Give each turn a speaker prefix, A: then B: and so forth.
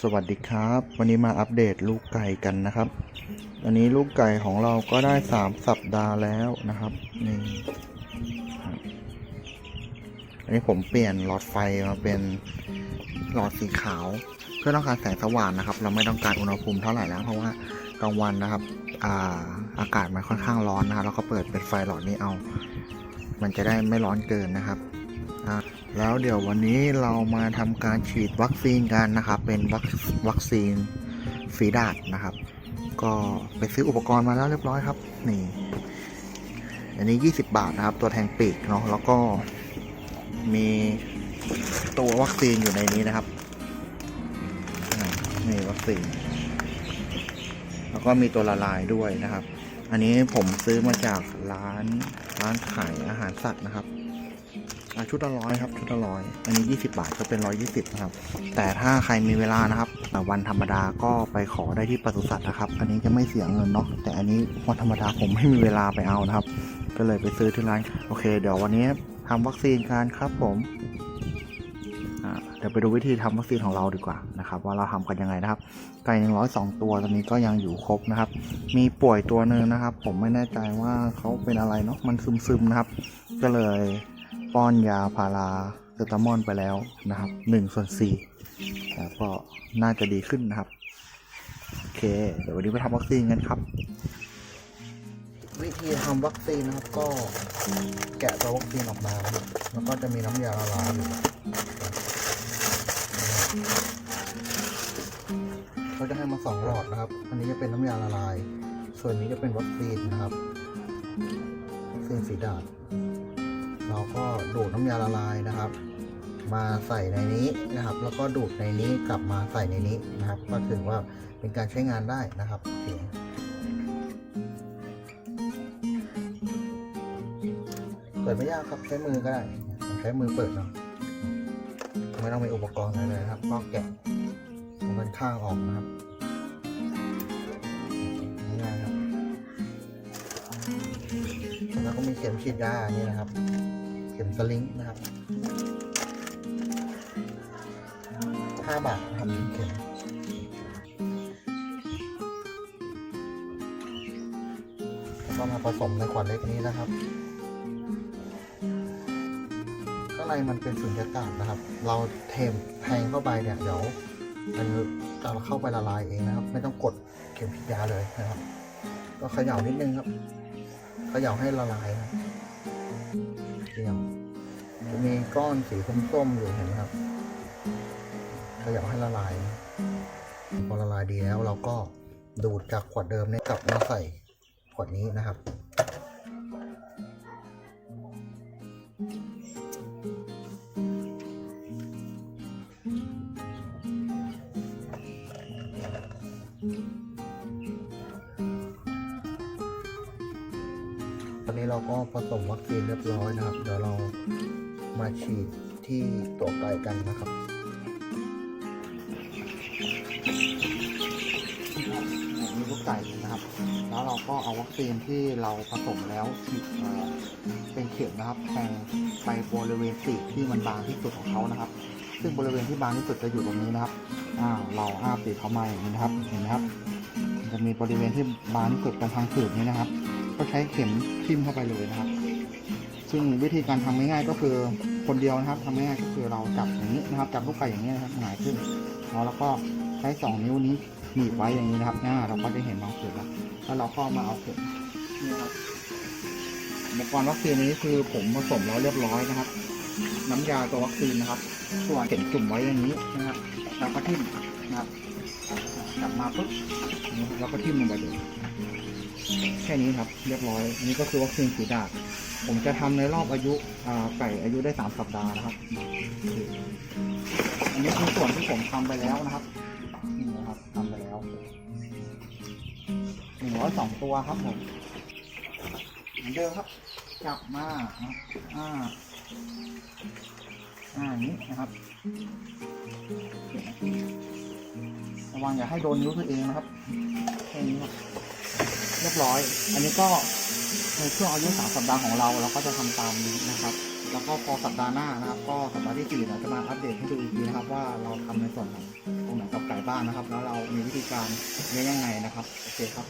A: สวัสดีครับ วันนี้มาอัปเดตลูกไก่กันนะครับวันนี้ลูกไก่ของเราก็ได้สามสัปดาห์แล้วนะครับนี่อันนี้ผมเปลี่ยนหลอดไฟมาเป็นหลอดสีขาว เพื่อต้องการแสงสว่างนะครับ เราไม่ต้องการอุณหภูมิเท่าไหร่แล้วเพราะว่ากลางวันนะครับอ่าอากาศมันค่อนข้างร้อนนะครับแล้วก็เปิดเป็นไฟหลอดนี้เอา มันจะได้ไม่ร้อนเกินนะครับอ่า แล้วเดี๋ยววันนี้เรามาทำการฉีดวัคซีนกันนะครับ เป็นวัควัคซีนฝีดาดนะครับ ก็ไปซื้ออุปกรณ์มาแล้วเรียบร้อยครับ นี่ อันนี้ 20 บาทนะครับ ตัวแทงปีกเนาะแล้วก็มีตัววัคซีนอยู่ในนี้นะครับนี่วัคซีน แล้วก็มีตัวละลายด้วยนะครับ อันนี้ผมซื้อมาจากร้านร้านขายอาหารสัตว์นะครับ ชุดละร้อยครับชุดละร้อยอันนี้ 20 บาทก็เป็น 120นะครับแต่ถ้าใครมีเวลานะครับวันธรรมดาก็ไปขอได้ที่ปศุสัตว์นะครับ อันนี้จะไม่เสียเงินเนาะแต่อันนี้วันธรรมดาผมไม่มีเวลาไปเอานะครับ ก็เลยไปซื้อที่ร้านโอเค เดี๋ยววันนี้ทำวัคซีนกันครับผมเดี๋ยวไปดูวิธีทำวัคซีนของเราดีกว่านะครับ ว่าเราทำกันยังไงนะครับไก่หนึ่งร้อยสองตัวตอนนี้ก็ยังอยู่ครบนะครับ มีป่วยตัวหนึ่งนะครับ ผมไม่แน่ใจว่าเขาเป็นอะไรเนาะมันซึมๆนะครับ ก็เลย ป้อนยาพาราเซตามอลไปแล้วนะครับหนึ่งส่วนสี่แล้วก็น่าจะดีขึ้นนะครับ โอเค เดี๋ยววันนี้ไปทำวัคซีนกันครับ วิธีทำวัคซีนนะครับก็แกะตัววัคซีนออกมาแล้วก็จะมีน้ำยาละลายอยู่เขาจะให้มาสองหลอดนะครับ อันนี้จะเป็นน้ำยาละลาย ส่วนนี้จะเป็นวัคซีนนะครับ วัคซีนฝีดาษเรา ก็ดูดน้ำยาละลายนะครับ มาใส่ในนี้นะครับ แล้วก็ดูดในนี้กลับมาใส่ในนี้นะครับ ก็ถือว่าเป็นการใช้งานได้นะครับโอเคเปิดไม่ยากครับใช้มือก็ได้ใช้มือเปิดเนาะไม่ต้องมีอุปกรณ์อะไรเลยครับก็แกะตรงด้านข้างออกนะครับง่ายครับแล้วก็มีเข็มฉีดยานี่นะครับ ข็มสลิงนะครับห้าบาทนะครับหนึ่งเข็มแล้วก็มาผสมในขวดเล็กนี้นะครับข้างในมันเป็นสุญญากาศนะครับ เราเทมแทงเข้าไปเนี่ยเดี๋ยวมันจะเข้าไปละลายเองนะครับ ไม่ต้องกดเข็มฉีดยาเลยนะครับ ก็เขย่านิดนึงครับเขย่าให้ละลายนะเขย่า มีก้อนสีส้มๆอยู่เห็นไหมครับขย่าให้ละลาย พอละลายดีแล้วเราก็ดูดจากขวดเดิมเนี่ยกลับมาใส่ขวดนี้นะครับ ตอนนี้เราก็ผสมวัคซีนเรียบร้อยนะครับ เดี๋ยวเรา มาฉีดที่ตัวไก่กันนะครับมีลูกไก่นะครับ แล้วเราก็เอาวัคซีนที่เราผสมแล้วฉีดเป็นเข็มนะครับแทงไปบริเวณปีที่มันบางที่สุดของเขานะครับ ซึ่งบริเวณที่บางที่สุดจะอยู่ตรงนี้นะครับอ้าเราอ้าปีกเขามาอย่างนี้นะครับเห็นไหมครับ จะมีบริเวณที่บางที่สุดตรงทางผืดนี้นะครับ ก็ใช้เข็มทิ่มเข้าไปเลยนะครับ ซึ่งวิธีการทำง่ายๆก็คือคนเดียวนะครับทำง่ายๆก็คือเราจับอย่างนี้นะครับจับลูกไก่อย่างนี้นะครับหงายขึ้นแล้วก็ใช้สองนิ้วนี้หนีบไว้อย่างนี้นะครับอ่าเราก็จะเห็นบางส่วนแล้วแล้วเราก็มาเอาเข็มนี่ครับอุปกรณ์วัคซีนนี้คือผมผสมแล้วเรียบร้อยนะครับ น้ำยาตัววัคซีนนะครับ ส่วนเข็มจุ่มไว้อย่างนี้นะครับแล้วก็ทิ่มนะครับ กลับมาปุ๊บนี่ครับแล้วก็ทิ่มลงไปเลยแค่นี้ครับเรียบร้อยนนี้ก็คือวัคซีนฝีดาษผมจะทำในรอบอายุไก่อายุได้สามสัปดาห์นะครับ อันนี้คือส่วนที่ผมทำไปแล้วนะครับนี่นะครับทำไปแล้วหนึ่งร้อยสองตัวครับผมเหมือนเดิมครับ จับมาอ่าอ่านี้นะครับ ระวังอย่าให้โดนนิ้วตัวเองนะครับแค่นี้ครับเรียบร้อย อันนี้ก็ในช่วงอายุสามสัปดาห์ของเราเราก็จะทำตามนี้นะครับ แล้วก็พอสัปดาห์หน้านะครับ ก็สัปดาห์ที่สี่เราจะมาอัปเดตให้ดูอีกทีนะครับ ว่าเราทำในส่วนไหนตรงไหนกับไก่บ้านนะครับ แล้วเรามีวิธีการเลี้ยงยังไงนะครับโอเคครับ